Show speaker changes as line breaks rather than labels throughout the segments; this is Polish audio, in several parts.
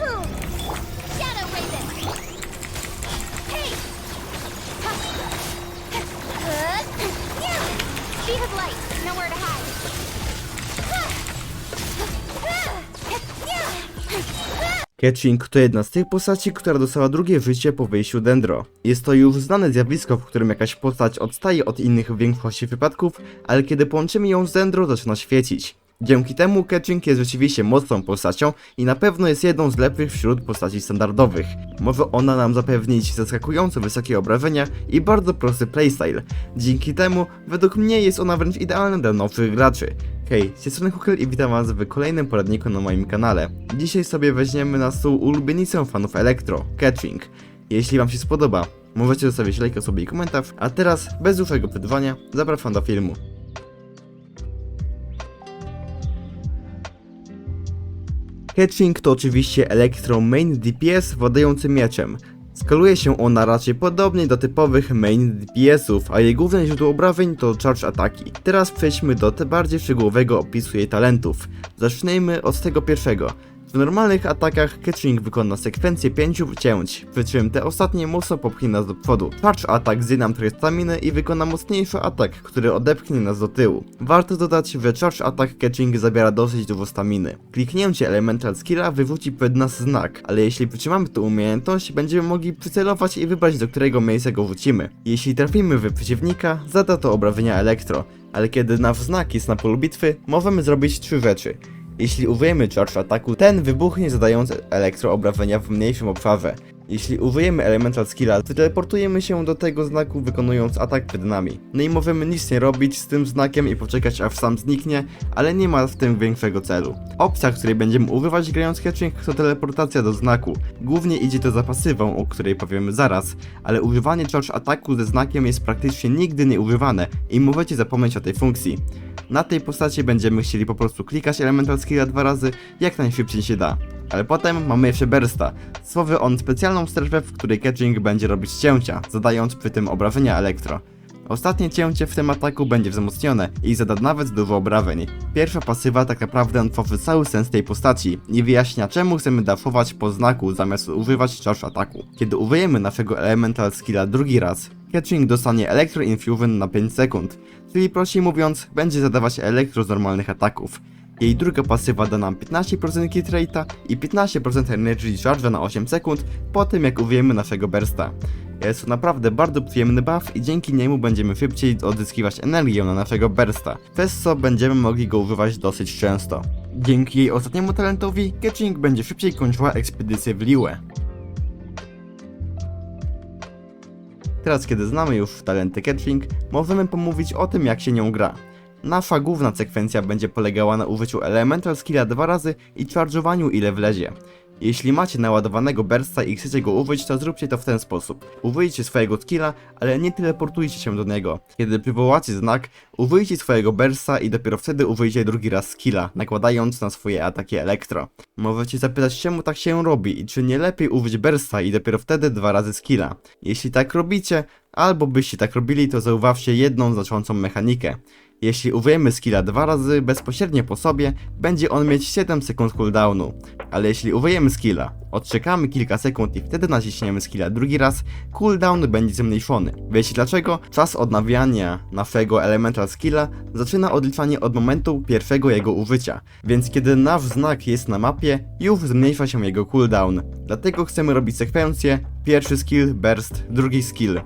To.
Catching to jedna z tych postaci, która dostała drugie życie po wyjściu Dendro. Jest to już znane zjawisko, w którym jakaś postać odstaje od innych w większości wypadków, ale kiedy połączymy ją z Dendro zaczyna świecić. Dzięki temu Catching jest rzeczywiście mocną postacią i na pewno jest jedną z lepszych wśród postaci standardowych. Może ona nam zapewnić zaskakująco wysokie obrażenia i bardzo prosty playstyle. Dzięki temu, według mnie jest ona wręcz idealna dla nowych graczy. Hej, z tej strony i witam was w kolejnym poradniku na moim kanale. Dzisiaj sobie weźmiemy na stół ulubienicę fanów Elektro, Catching. Jeśli wam się spodoba, możecie zostawić lajka sobie i komentarz, a teraz, bez dłuższego wydawania, zapraszam do filmu. Catching to oczywiście Electro Main DPS władający mieczem. Skaluje się ona raczej podobnie do typowych main DPS-ów, a jej główne źródło obrażeń to charge ataki. Teraz przejdźmy do te bardziej szczegółowego opisu jej talentów. Zacznijmy od tego pierwszego. W normalnych atakach Catching wykona sekwencję pięciu cięć, przy czym te ostatnie mocno popchnie nas do przodu. Charge atak zje nam trochę staminy i wykona mocniejszy atak, który odepchnie nas do tyłu. Warto dodać, że charge atak Catching zabiera dosyć dużo staminy. Kliknięcie elemental skilla wywróci przed nas znak, ale jeśli przytrzymamy tę umiejętność, będziemy mogli przycelować i wybrać do którego miejsca go wrócimy. Jeśli trafimy w przeciwnika, zada to obrażenia elektro, ale kiedy nasz znak jest na polu bitwy, możemy zrobić trzy rzeczy. Jeśli użyjemy charge ataku, ten wybuchnie zadając elektroobrażenia w mniejszym obszarze. Jeśli użyjemy elemental skilla, wyteleportujemy się do tego znaku wykonując atak przed nami. No i możemy nic nie robić z tym znakiem i poczekać aż sam zniknie, ale nie ma w tym większego celu. Opcja, której będziemy używać grając catching to teleportacja do znaku. Głównie idzie to za pasywą, o której powiemy zaraz, ale używanie charge ataku ze znakiem jest praktycznie nigdy nie używane i możecie zapomnieć o tej funkcji. Na tej postaci będziemy chcieli po prostu klikać elemental skilla dwa razy, jak najszybciej się da. Ale potem mamy jeszcze bursta. Słowy on specjalną strefę, w której catching będzie robić cięcia, zadając przy tym obrażenia elektro. Ostatnie cięcie w tym ataku będzie wzmocnione i zada nawet dużo obrażeń. Pierwsza pasywa tak naprawdę tworzy cały sens tej postaci i wyjaśnia czemu chcemy daszować po znaku zamiast używać charge ataku. Kiedy użyjemy naszego elemental skilla drugi raz, Catching dostanie Electro Infusion na 5 sekund, czyli prościej mówiąc, będzie zadawać elektro z normalnych ataków. Jej druga pasywa da nam 15% kit rate'a i 15% energy charge na 8 sekund po tym jak użyjemy naszego bursta. Jest to naprawdę bardzo przyjemny buff i dzięki niemu będziemy szybciej odzyskiwać energię na naszego bursta, przez co będziemy mogli go używać dosyć często. Dzięki jej ostatniemu talentowi, Catching będzie szybciej kończyła ekspedycję w Liłę. Teraz kiedy znamy już talenty Catching, możemy pomówić o tym jak się nią gra. Nasza główna sekwencja będzie polegała na użyciu Elemental Skilla dwa razy i charge'owaniu ile wlezie. Jeśli macie naładowanego bursta i chcecie go użyć, to zróbcie to w ten sposób. Użyjcie swojego skilla, ale nie teleportujcie się do niego. Kiedy przywołacie znak, użyjcie swojego bursta i dopiero wtedy użyjcie drugi raz skilla, nakładając na swoje ataki elektro. Możecie zapytać czemu tak się robi i czy nie lepiej użyć bursta i dopiero wtedy dwa razy skilla. Jeśli tak robicie, albo byście tak robili, to zauważcie jedną znaczącą mechanikę. Jeśli użyjemy skilla dwa razy bezpośrednio po sobie, będzie on mieć 7 sekund cooldownu. Ale jeśli użyjemy skilla, odczekamy kilka sekund i wtedy naciśniemy skilla drugi raz, cooldown będzie zmniejszony. Wiecie dlaczego? Czas odnawiania naszego elemental skilla zaczyna odliczanie od momentu pierwszego jego użycia, więc kiedy nasz znak jest na mapie, już zmniejsza się jego cooldown. Dlatego chcemy robić sekwencję, pierwszy skill, burst, drugi skill.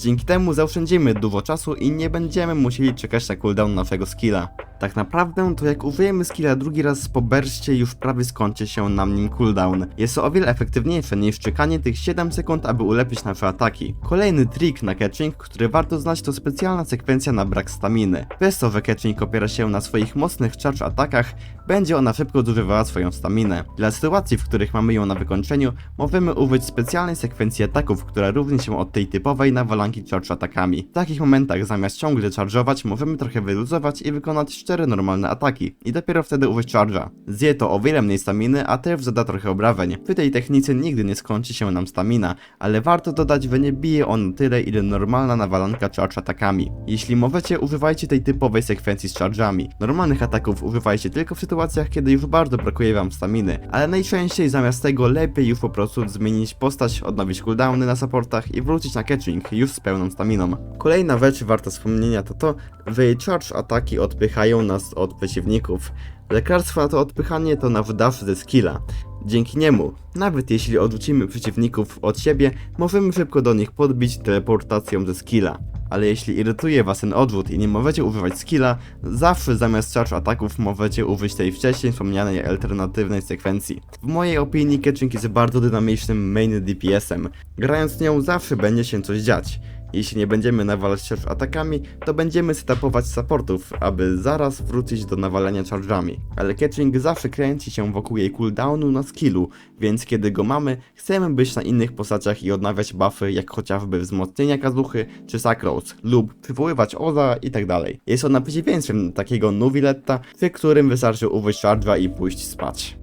Dzięki temu zaoszczędzimy dużo czasu i nie będziemy musieli czekać na cooldown naszego skilla. Tak naprawdę to jak użyjemy skilla drugi raz po burście już prawie skończy się nam nim cooldown. Jest to o wiele efektywniejsze niż czekanie tych 7 sekund, aby ulepić nasze ataki. Kolejny trik na catching, który warto znać to specjalna sekwencja na brak staminy. Przez to, że catching opiera się na swoich mocnych charge atakach, będzie ona szybko zużywała swoją staminę. Dla sytuacji, w których mamy ją na wykończeniu, możemy użyć specjalnej sekwencji ataków, która różni się od tej typowej nawalanki charge atakami. W takich momentach zamiast ciągle charge'ować, możemy trochę wyluzować i wykonać 4 normalne ataki i dopiero wtedy użyć charge'a. Zje to o wiele mniej staminy, a też zada trochę obrażeń. W tej technice nigdy nie skończy się nam stamina, ale warto dodać, że nie bije on tyle ile normalna nawalanka charge atakami. Jeśli możecie, używajcie tej typowej sekwencji z charge'ami. Normalnych ataków używajcie tylko w sytuacjach, kiedy już bardzo brakuje wam staminy, ale najczęściej zamiast tego lepiej już po prostu zmienić postać, odnowić cooldowny na supportach i wrócić na catching już z pełną staminą. Kolejna rzecz warta wspomnienia to to, że charge ataki odpychają nas od przeciwników. Lekarstwo na to odpychanie to nasz dash ze skilla. Dzięki niemu, nawet jeśli odrzucimy przeciwników od siebie, możemy szybko do nich podbić teleportacją ze skilla. Ale jeśli irytuje was ten odrzut i nie możecie używać skilla, zawsze zamiast charge ataków możecie użyć tej wcześniej wspomnianej alternatywnej sekwencji. W mojej opinii Catching jest bardzo dynamicznym main DPS-em. Grając nią zawsze będzie się coś dziać. Jeśli nie będziemy nawalać charge atakami, to będziemy setupować supportów, aby zaraz wrócić do nawalania charge'ami. Ale Catching zawsze kręci się wokół jej cooldownu na skillu, więc kiedy go mamy, chcemy być na innych postaciach i odnawiać buffy, jak chociażby wzmocnienia kazuchy czy Sacros, lub przywoływać Oza itd. Jest ona przeciwieństwem takiego Nuviletta, w którym wystarczy użyć charge'a i pójść spać.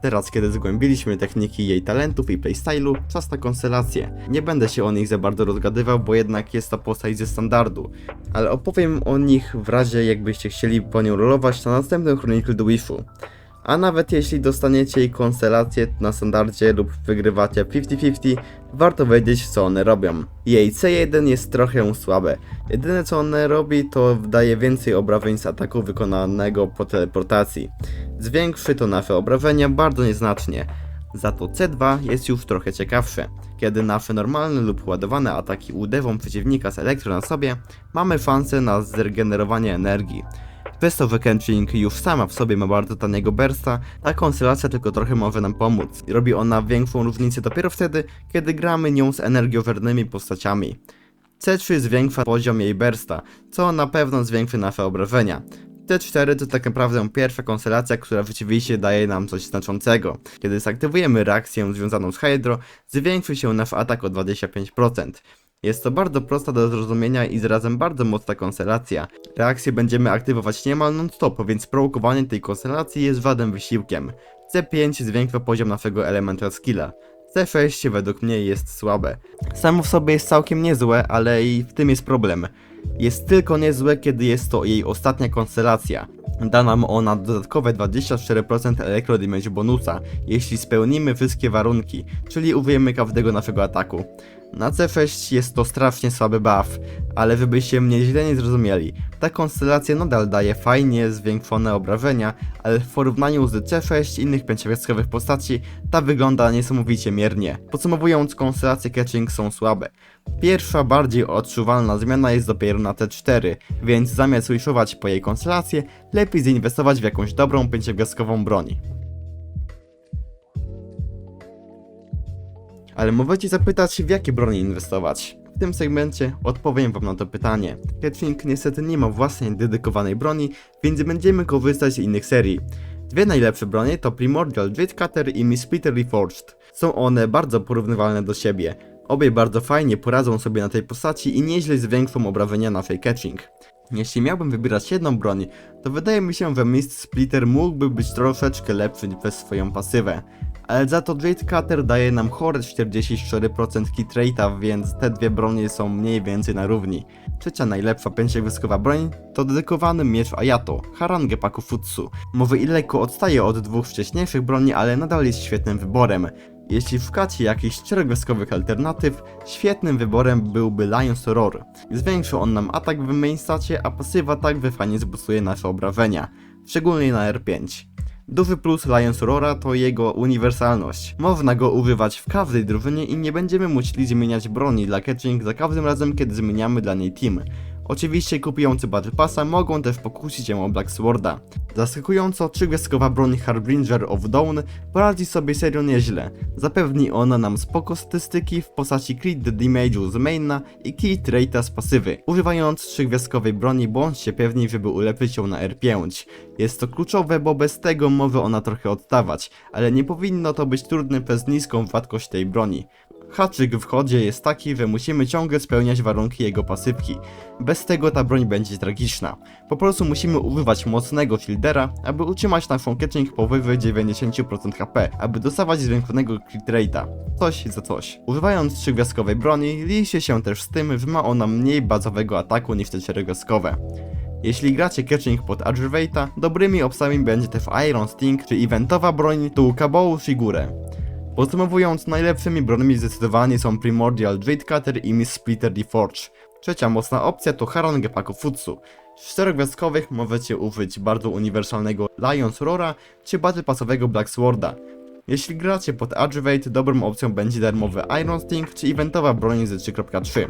Teraz, kiedy zgłębiliśmy techniki jej talentów i playstylu, czas na konstelację. Nie będę się o nich za bardzo rozgadywał, bo jednak jest to postać ze standardu, ale opowiem o nich w razie jakbyście chcieli po nią rolować na następnym Chronicle the Wishu. A nawet jeśli dostaniecie jej konstelację na standardzie lub wygrywacie 50-50, warto wiedzieć co one robią. Jej C1 jest trochę słabe. Jedyne co one robi to daje więcej obrażeń z ataku wykonanego po teleportacji. Zwiększy to nasze obrażenia bardzo nieznacznie. Za to C2 jest już trochę ciekawsze. Kiedy nasze normalne lub ładowane ataki uderzą przeciwnika z elektro na sobie, mamy szansę na zregenerowanie energii. Przez to Catching już sama w sobie ma bardzo taniego bursta, ta konstelacja tylko trochę może nam pomóc. Robi ona większą różnicę dopiero wtedy, kiedy gramy nią z energiowernymi postaciami. C3 zwiększa poziom jej bursta, co na pewno zwiększy nasze obrażenia. T4 to tak naprawdę pierwsza konstelacja, która rzeczywiście daje nam coś znaczącego. Kiedy zaktywujemy reakcję związaną z Hydro, zwiększy się nasz atak o 25%. Jest to bardzo prosta do zrozumienia i zarazem bardzo mocna konstelacja. Reakcję będziemy aktywować niemal non-stop, więc prowokowanie tej konstelacji jest żadnym wysiłkiem. C5 zwiększa poziom naszego elemental skilla. C6 według mnie jest słabe. Samo w sobie jest całkiem niezłe, ale i w tym jest problem. Jest tylko niezłe, kiedy jest to jej ostatnia konstelacja. Da nam ona dodatkowe 24% elektro damage bonusa, jeśli spełnimy wszystkie warunki, czyli użyjemy każdego naszego ataku. Na C6 jest to strasznie słaby buff, ale żebyście mnie źle nie zrozumieli, ta konstelacja nadal daje fajnie zwiększone obrażenia, ale w porównaniu z C6 innych pięciogwiazdkowych postaci, ta wygląda niesamowicie miernie. Podsumowując, konstelacje catching są słabe. Pierwsza, bardziej odczuwalna zmiana jest dopiero na T4, więc zamiast wishować po jej konstelację, lepiej zainwestować w jakąś dobrą pięciogwiazdkową broń. Ale możecie zapytać, w jakie broni inwestować. W tym segmencie odpowiem wam na to pytanie. Catching niestety nie ma własnej dedykowanej broni, więc będziemy korzystać z innych serii. Dwie najlepsze bronie to Primordial Jade Cutter i Miss Peter Reforged. Są one bardzo porównywalne do siebie. Obie bardzo fajnie poradzą sobie na tej postaci i nieźle zwiększą obrażenia naszej catching. Jeśli miałbym wybierać jedną broń, to wydaje mi się, że Mist Splitter mógłby być troszeczkę lepszy przez swoją pasywę. Ale za to Jade Cutter daje nam chore 44% hit rate'a, więc te dwie bronie są mniej więcej na równi. Trzecia najlepsza pięciogwiazdkowa broń to dedykowany miecz Ayato, Harange Pakufutsu. Może i lekko odstaje od dwóch wcześniejszych broni, ale nadal jest świetnym wyborem. Jeśli szukacie jakichś czterogwiazdkowych alternatyw, świetnym wyborem byłby Lion's Roar. Zwiększy on nam atak w main stacie, a pasywa tak fajnie zbustuje nasze obrażenia, szczególnie na R5. Duży plus Lions Aurora to jego uniwersalność. Można go używać w każdej drużynie i nie będziemy musieli zmieniać broni dla catching za każdym razem, kiedy zmieniamy dla niej team. Oczywiście kupujący Battle Passa mogą też pokusić się o Black Sworda. Zaskakująco, trzygwiazdkowa broń Harbinger of Dawn poradzi sobie serio nieźle. Zapewni ona nam spoko statystyki w postaci crit damage'u z maina i crit rate'a z pasywy. Używając trzygwiazdkowej broni bądźcie pewni, żeby ulepszyć ją na R5. Jest to kluczowe, bo bez tego może ona trochę odstawać, ale nie powinno to być trudne przez niską wartość tej broni. Haczyk w chodzie jest taki, że musimy ciągle spełniać warunki jego pasywki. Bez tego ta broń będzie tragiczna. Po prostu musimy używać mocnego shieldera, aby utrzymać naszą catching powyżej 90% HP, aby dostawać zwiększonego crit rate'a. Coś za coś. Używając trzygwiazdkowej broni, liczy się też z tym, że ma ona mniej bazowego ataku niż te czterogwiazdkowe. Jeśli gracie catching pod Aggravate'a, dobrymi opcjami będzie też Iron Sting czy eventowa broń Tułka Bow Figurę. Podsumowując, najlepszymi broniami zdecydowanie są Primordial Jade Cutter i Miss Splitter the Forge. Trzecia mocna opcja to Haron Gepaku Futsu. Z czterogwiazdkowych możecie użyć bardzo uniwersalnego Lions Roara czy battle passowego Black Sworda. Jeśli gracie pod Aggravated, dobrą opcją będzie darmowy Iron Sting czy eventowa broń z 3.3.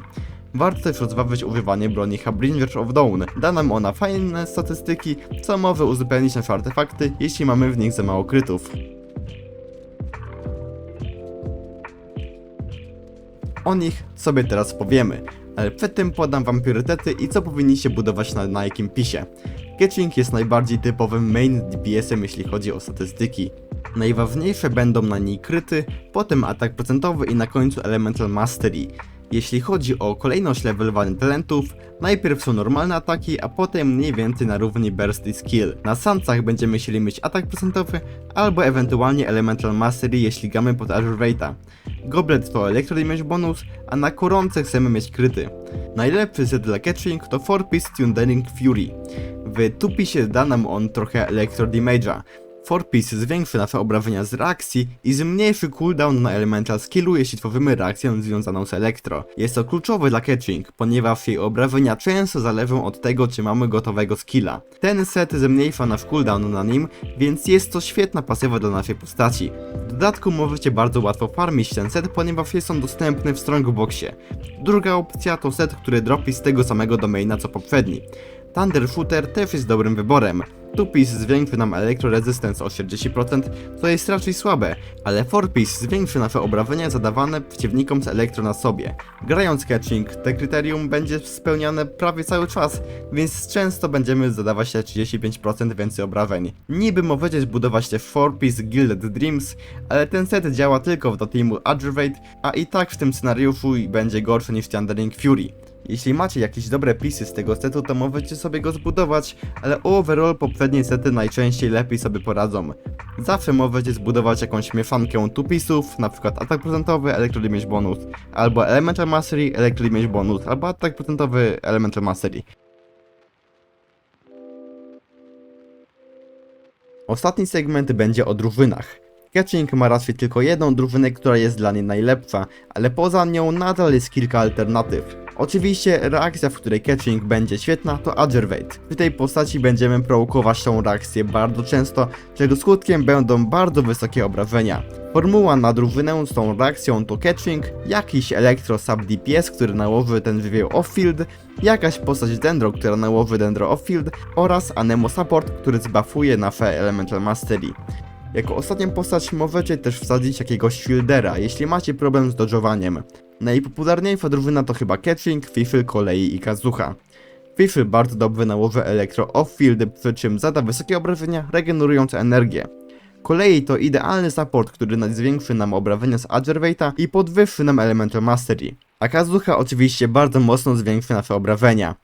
Warto też rozważyć używanie broni Harbinger of Dawn. Da nam ona fajne statystyki, co może uzupełnić nasze artefakty, jeśli mamy w nich za mało krytów. O nich sobie teraz powiemy, ale przed tym podam wam priorytety i co powinniście budować na, na jakim pisie. Catching jest najbardziej typowym main DPS-em jeśli chodzi o statystyki. Najważniejsze będą na niej kryty, potem atak procentowy i na końcu Elemental Mastery. Jeśli chodzi o kolejność levelowania talentów, najpierw są normalne ataki, a potem mniej więcej na równi burst i skill. Na sancach będziemy musieli mieć atak procentowy, albo ewentualnie Elemental Mastery jeśli gramy pod Aggravate'a. Goblet to Electro Damage bonus, a na koronce chcemy mieć kryty. Najlepszy set dla catching to 4-piece Tunering Fury. W tupisie da nam on trochę Electro Damage'a. 4-piece zwiększy nasze obrażenia z reakcji i zmniejszy cooldown na elemental skillu, jeśli tworzymy reakcję związaną z elektro. Jest to kluczowe dla catching, ponieważ jej obrażenia często zależą od tego, czy mamy gotowego skilla. Ten set zmniejsza nasz cooldown na nim, więc jest to świetna pasywa dla naszej postaci. W dodatku możecie bardzo łatwo farmić ten set, ponieważ jest on dostępny w Strongboxie. Druga opcja to set, który dropi z tego samego domaina co poprzedni. Thunder Shooter też jest dobrym wyborem. Two-Piece zwiększy nam Electro Resistance o 40%, co jest raczej słabe, ale Four-Piece zwiększy nasze obrażenia zadawane przeciwnikom z Elektro na sobie. Grając catching, te kryterium będzie spełniane prawie cały czas, więc często będziemy zadawać te 35% więcej obrażeń. Niby możecie zbudować te Four-Piece Gilded Dreams, ale ten set działa tylko do teamu Aggravate, a i tak w tym scenariuszu będzie gorszy niż Thundering Fury. Jeśli macie jakieś dobre pisy z tego setu, to możecie sobie go zbudować, ale overall poprzednie sety najczęściej lepiej sobie poradzą. Zawsze możecie zbudować jakąś mieszankę tu pisów, na przykład atak procentowy, Electro Damage bonus, albo Elemental Mastery, Electro Damage bonus, albo atak procentowy, Elemental Mastery. Ostatni segment będzie o drużynach. Catching ma raczej tylko jedną drużynę, która jest dla niej najlepsza, ale poza nią nadal jest kilka alternatyw. Oczywiście reakcja, w której catching będzie świetna to Aggervate. W tej postaci będziemy prowokować tą reakcję bardzo często, czego skutkiem będą bardzo wysokie obrażenia. Formuła na drużynę z tą reakcją to catching, jakiś elektro sub DPS, który nałoży ten żywioł off-field, jakaś postać Dendro, która nałoży Dendro off-field oraz Anemo Support, który zbuffuje nasze Elemental Mastery. Jako ostatnią postać możecie też wsadzić jakiegoś shieldera, jeśli macie problem z dodżowaniem. Najpopularniejsza drużyna to chyba Catching, Fifl, Kolei i Kazucha. Fifl bardzo dobrze nałoży elektro off-field, przy czym zada wysokie obrażenia, regenerując energię. Kolei to idealny support, który zwiększy nam obrażenia z Aggervate'a i podwyższy nam Elemental Mastery. A Kazucha oczywiście bardzo mocno zwiększy nasze obrażenia.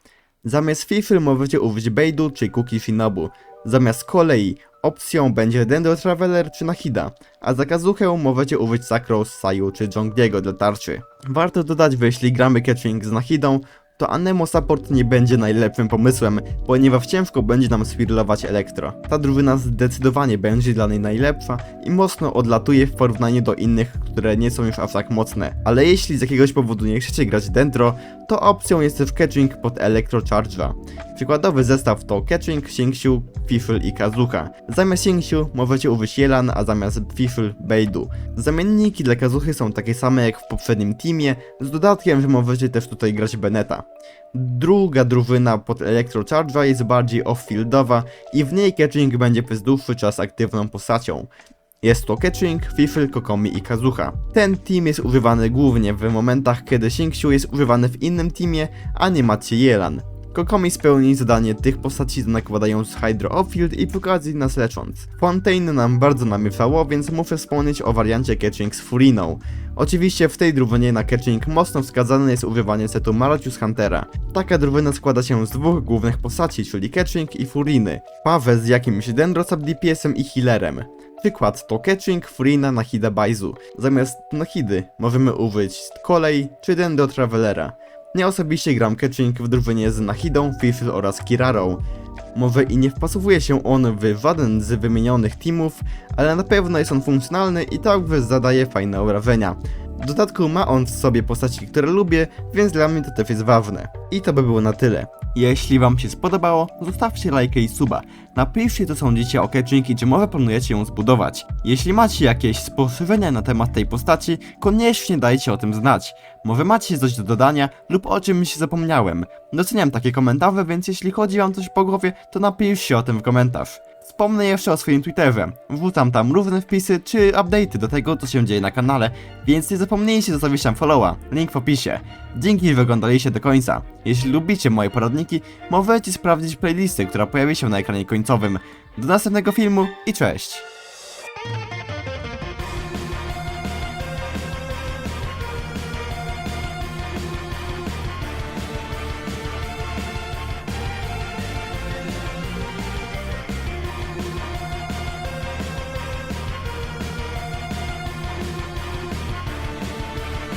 Zamiast Fifl możecie użyć Beidu czy Kuki Shinobu. Zamiast kolei opcją będzie Dendro Traveler czy Nahida, a za Kazuchę możecie użyć Sakros, Sayu czy Jongliego dla tarczy. Warto dodać, że jeśli gramy catching z Nahidą, to Anemo Support nie będzie najlepszym pomysłem, ponieważ ciężko będzie nam swirlować elektro. Ta drużyna zdecydowanie będzie dla niej najlepsza i mocno odlatuje w porównaniu do innych, które nie są już aż tak mocne. Ale jeśli z jakiegoś powodu nie chcecie grać Dendro, to opcją jest też catching pod Electro Charge'a. Przykładowy zestaw to catching, Xingqiu, Fifl i Kazucha. Zamiast Xingqiu możecie użyć Yelan, a zamiast Fifl Beidu. Zamienniki dla Kazuchy są takie same jak w poprzednim teamie, z dodatkiem, że możecie też tutaj grać Beneta. Druga drużyna pod Electro Charge'a jest bardziej off-fieldowa i w niej catching będzie przez dłuższy czas aktywną postacią. Jest to Catching, Fifl, Kokomi i Kazucha. Ten team jest używany głównie w momentach, kiedy Xingqiu jest używany w innym teamie, a nie macie Yelan. Kokomi spełni zadanie tych postaci nakładając Hydro Off-Field i przy okazji nas lecząc. Fontaine nam bardzo namywało, więc muszę wspomnieć o wariancie catching z Furiną. Oczywiście w tej drużynie na catching mocno wskazane jest używanie setu Malachus Huntera. Taka drużyna składa się z dwóch głównych postaci, czyli catching i Furiny. Pawę z jakimś Dendrosap DPS-em i healerem. Przykład to catching Furina na Hida Baizu. Zamiast Nahidy możemy użyć Kolej czy Dendro Travelera. Ja osobiście gram catching w drużynie z Nahidą, Fizzle oraz Kirarą. Może i nie wpasowuje się on w żaden z wymienionych teamów, ale na pewno jest on funkcjonalny i także zadaje fajne wrażenia. W dodatku ma on w sobie postaci, które lubię, więc dla mnie to też jest ważne. I to by było na tyle. Jeśli wam się spodobało, zostawcie lajkę i suba. Napiszcie co sądzicie o catching i czy może planujecie ją zbudować. Jeśli macie jakieś spostrzeżenia na temat tej postaci, koniecznie dajcie o tym znać. Może macie coś do dodania lub o czymś zapomniałem. Doceniam takie komentarze, więc jeśli chodzi wam coś po głowie, to napiszcie o tym w komentarz. Wspomnę jeszcze o swoim Twitterze. Wrzucam tam różne wpisy czy update'y do tego, co się dzieje na kanale, więc nie zapomnijcie zostawić tam followa, link w opisie. Dzięki, że oglądaliście do końca. Jeśli lubicie moje poradniki, możecie sprawdzić playlistę, która pojawi się na ekranie końcowym. Do następnego filmu i cześć!